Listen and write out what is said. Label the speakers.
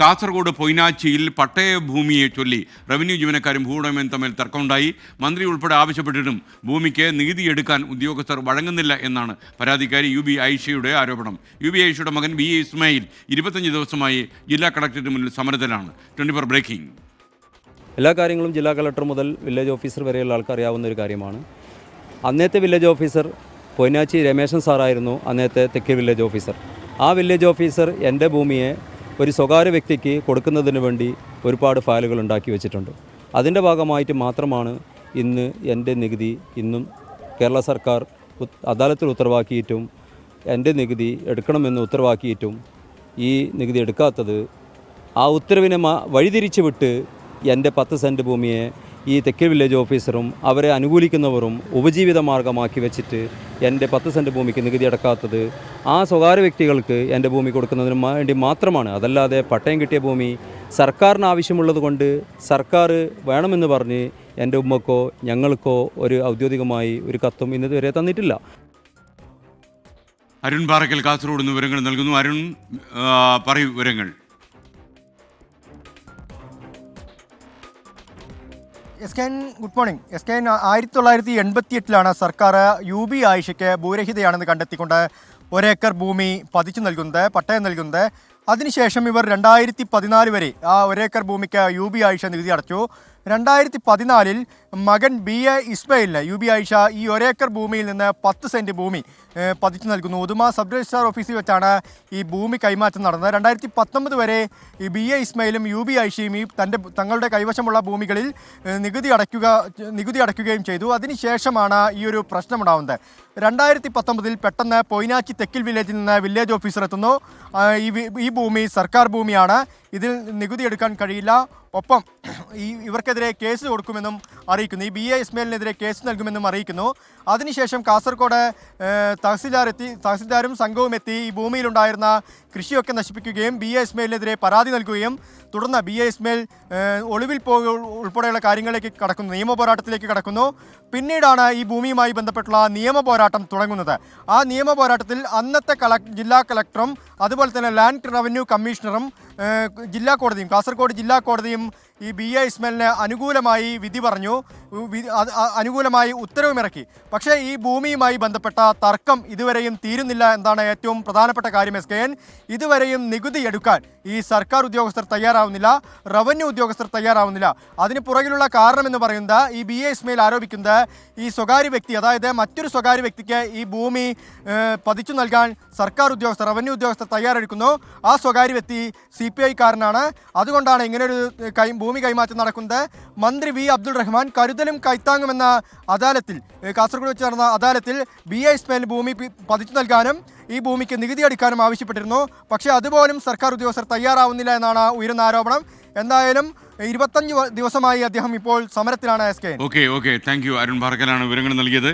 Speaker 1: കാസർഗോഡ് പൊയ്നാച്ചിയിൽ പട്ടയ ഭൂമിയെ ചൊല്ലി റവന്യൂ ജീവനക്കാരും ഭൂവുടമയും തമ്മിൽ തർക്കമുണ്ടായി. മന്ത്രി ഉൾപ്പെടെ ആവശ്യപ്പെട്ടിട്ടും ഭൂമിക്ക് നീതി എടുക്കാൻ ഉദ്യോഗസ്ഥർ വഴങ്ങുന്നില്ല എന്നാണ് പരാതിക്കാരി യു ബി ഐഷയുടെ ആരോപണം. യു ബി ഐഷയുടെ മകൻ വി ഇസ്മായിൽ ഇരുപത്തഞ്ച് ദിവസമായി ജില്ലാ കളക്ടറേറ്റ് മുന്നിൽ സമരത്തിലാണ്. Twenty four breaking.
Speaker 2: എല്ലാ കാര്യങ്ങളും ജില്ലാ കളക്ടർ മുതൽ വില്ലേജ് ഓഫീസർ വരെയുള്ള ആൾക്ക് അറിയാവുന്ന ഒരു കാര്യമാണ്. അന്നത്തെ വില്ലേജ് ഓഫീസർ പൊന്നാച്ചി രമേശൻ സാറായിരുന്നു അന്നത്തെ തെക്കേ വില്ലേജ് ഓഫീസർ. ആ വില്ലേജ് ഓഫീസർ എന്റെ ഭൂമിയെ ഒരു സ്വകാര്യ വ്യക്തിക്ക് കൊടുക്കുന്നതിന് വേണ്ടി ഒരുപാട് ഫയലുകൾ ഉണ്ടാക്കി വെച്ചിട്ടുണ്ട്. അതിന്റെ ഭാഗമായിട്ട് മാത്രമാണ് ഇന്ന് എന്റെ നികുതി ഇന്നും കേരള സർക്കാർ അദാലത്തിൽ ഉത്തരവാക്കിയിട്ടും എന്റെ നികുതി എടുക്കണമെന്ന് ഉത്തരവാക്കിയിട്ടും ഈ നികുതി എടുക്കാത്തത് ആ ഉത്തരവിനെ വഴിതിരിച്ചു വിട്ട് എന്റെ പത്ത് സെന്റ് ഭൂമിയെ ഈ തെക്കേ വില്ലേജ് ഓഫീസറും അവരെ അനുകൂലിക്കുന്നവരും ഉപജീവിത മാർഗമാക്കി വെച്ചിട്ട് എന്റെ പത്ത് സെന്റ് ഭൂമിക്ക് നികുതി അടക്കാത്തത് ആ സ്വകാര്യ വ്യക്തികൾക്ക് എന്റെ ഭൂമി കൊടുക്കുന്നതിന് വേണ്ടി മാത്രമാണ്. അതല്ലാതെ പട്ടയം കിട്ടിയ ഭൂമി സർക്കാരിന് ആവശ്യമുള്ളത് കൊണ്ട് സർക്കാർ വേണമെന്ന് പറഞ്ഞ് എന്റെ ഉമ്മക്കോ ഞങ്ങൾക്കോ ഒരു ഔദ്യോഗികമായി ഒരു കത്തും ഇന്നതുവരെ തന്നിട്ടില്ല.
Speaker 1: അരുൺ പാറക്കൽ കാസർഗോഡ് വിവരങ്ങൾ നൽകുന്നു. അരുൺ പറയൂ വിവരങ്ങൾ.
Speaker 3: S K N good morning S K N ആയിരത്തി തൊള്ളായിരത്തി എൺപത്തി എട്ടിലാണ് സർക്കാർ യു ബി ആയിഷയ്ക്ക് ഭൂരഹിതയാണെന്ന് കണ്ടെത്തിക്കൊണ്ട് ഒരേക്കർ ഭൂമി പതിച്ചു നൽകുന്നത് പട്ടയം നൽകുന്നത്. അതിനുശേഷം ഇവർ രണ്ടായിരത്തി പതിനാല് വരെ ആ ഒരേക്കർ ഭൂമിക്ക് യു ബി ആയിഷ നികുതി അടച്ചു. രണ്ടായിരത്തി പതിനാലിൽ മകൻ ബി എ ഇസ്മയിലിന് യു ബി ആയിഷ ഈ ഒരേക്കർ ഭൂമിയിൽ നിന്ന് പത്ത് സെന്റ് ഭൂമി പതിച്ചു നൽകുന്നു. ഉദുമ സബ് രജിസ്ട്രാർ ഓഫീസിൽ വെച്ചാണ് ഈ ഭൂമി കൈമാറ്റം നടന്നത്. രണ്ടായിരത്തി പത്തൊമ്പത് വരെ ഈ ബി എ ഇസ്മയിലും യു ബി ഐഷയും ഈ തന്റെ തങ്ങളുടെ കൈവശമുള്ള ഭൂമികളിൽ നികുതി അടയ്ക്കുക നികുതി അടയ്ക്കുകയും ചെയ്തു. അതിനുശേഷമാണ് ഈ ഒരു പ്രശ്നമുണ്ടാവുന്നത്. രണ്ടായിരത്തി പത്തൊമ്പതിൽ പെട്ടെന്ന് പൊയ്നാച്ചി തെക്കിൽ വില്ലേജിൽ നിന്ന് വില്ലേജ് ഓഫീസർ എത്തുന്നു. ഈ ഭൂമി സർക്കാർ ഭൂമിയാണ്. ഇതിൽ നികുതി എടുക്കാൻ കഴിയില്ല. ഒപ്പം ഈ ഇവർക്കെതിരെ കേസ് കൊടുക്കുമെന്നും അറിയിക്കുന്നു. ഈ ബി എ ഇസ്മയിലിനെതിരെ കേസ് നൽകുമെന്നും അറിയിക്കുന്നു. അതിനുശേഷം കാസർഗോഡ് തഹസിൽദാർ എത്തി തഹസിൽദാരും സംഘവും എത്തി ഈ ഭൂമിയിലുണ്ടായിരുന്ന കൃഷിയൊക്കെ നശിപ്പിക്കുകയും ബി എ ഇസ്മയിലിനെതിരെ പരാതി നൽകുകയും തുടർന്ന് ബി എ ഇസ്മയിൽ ഒളിവിൽ പോ ഉൾപ്പെടെയുള്ള കാര്യങ്ങളിലേക്ക് കടക്കുന്നു നിയമ പോരാട്ടത്തിലേക്ക് കടക്കുന്നു. പിന്നീടാണ് ഈ ഭൂമിയുമായി ബന്ധപ്പെട്ടുള്ള നിയമ പോരാട്ടം തുടങ്ങുന്നത്. ആ നിയമ പോരാട്ടത്തിൽ അന്നത്തെ ജില്ലാ കളക്ടറും അതുപോലെ തന്നെ ലാൻഡ് റവന്യൂ കമ്മീഷണറും ജില്ലാ കോടതിയും കാസർഗോഡ് ജില്ലാ കോടതിയും ഈ ബി എ ഇസ്മലിന് അനുകൂലമായി വിധി പറഞ്ഞു അനുകൂലമായി ഉത്തരവുമിറക്കി. പക്ഷേ ഈ ഭൂമിയുമായി ബന്ധപ്പെട്ട തർക്കം ഇതുവരെയും തീരുന്നില്ല എന്നാണ് ഏറ്റവും പ്രധാനപ്പെട്ട കാര്യം എസ് കെ എൻ. ഇതുവരെയും നികുതി എടുക്കാൻ ഈ സർക്കാർ ഉദ്യോഗസ്ഥർ തയ്യാറാവുന്നില്ല റവന്യൂ ഉദ്യോഗസ്ഥർ തയ്യാറാവുന്നില്ല. അതിന് പുറകിലുള്ള കാരണമെന്ന് പറയുന്നത് ഈ ബി എ ഇസ്മയിൽ ആരോപിക്കുന്നത് ഈ സ്വകാര്യ വ്യക്തി അതായത് മറ്റൊരു സ്വകാര്യ വ്യക്തിക്ക് ഈ ഭൂമി പതിച്ചു നൽകാൻ സർക്കാർ ഉദ്യോഗസ്ഥർ റവന്യൂ ഉദ്യോഗസ്ഥർ തയ്യാറെടുക്കുന്നു. ആ സ്വകാര്യ വ്യക്തി സി പി ഐക്കാരനാണ് അതുകൊണ്ടാണ് ഇങ്ങനൊരു കൈ ഭൂമി കൈമാറ്റം നടക്കുന്നത് മന്ത്രി വി അബ്ദുൾ റഹ്മാൻ കരുതലും കൈത്താങ്ങുമെന്ന അദാലത്തിൽ കാസർഗോഡ് വെച്ച് നടന്ന അദാലത്തിൽ ബി എ ഇസ്മയിൽ ഭൂമി പതിച്ചു നൽകാനും ഈ ഭൂമിക്ക് നികുതി അടിക്കാനും ആവശ്യപ്പെട്ടിരുന്നു. പക്ഷേ അതുപോലും സർക്കാർ ഉദ്യോഗസ്ഥർ തയ്യാറാവുന്നില്ല എന്നാണ് ഉയരുന്ന ആരോപണം. എന്തായാലും ഇരുപത്തഞ്ച് ദിവസമായി അദ്ദേഹം ഇപ്പോൾ സമരത്തിലാണ് S K
Speaker 1: okay okay. Thank you. Arun ഭാർഗലാണ് വിവരങ്ങൾ നൽകിയത്.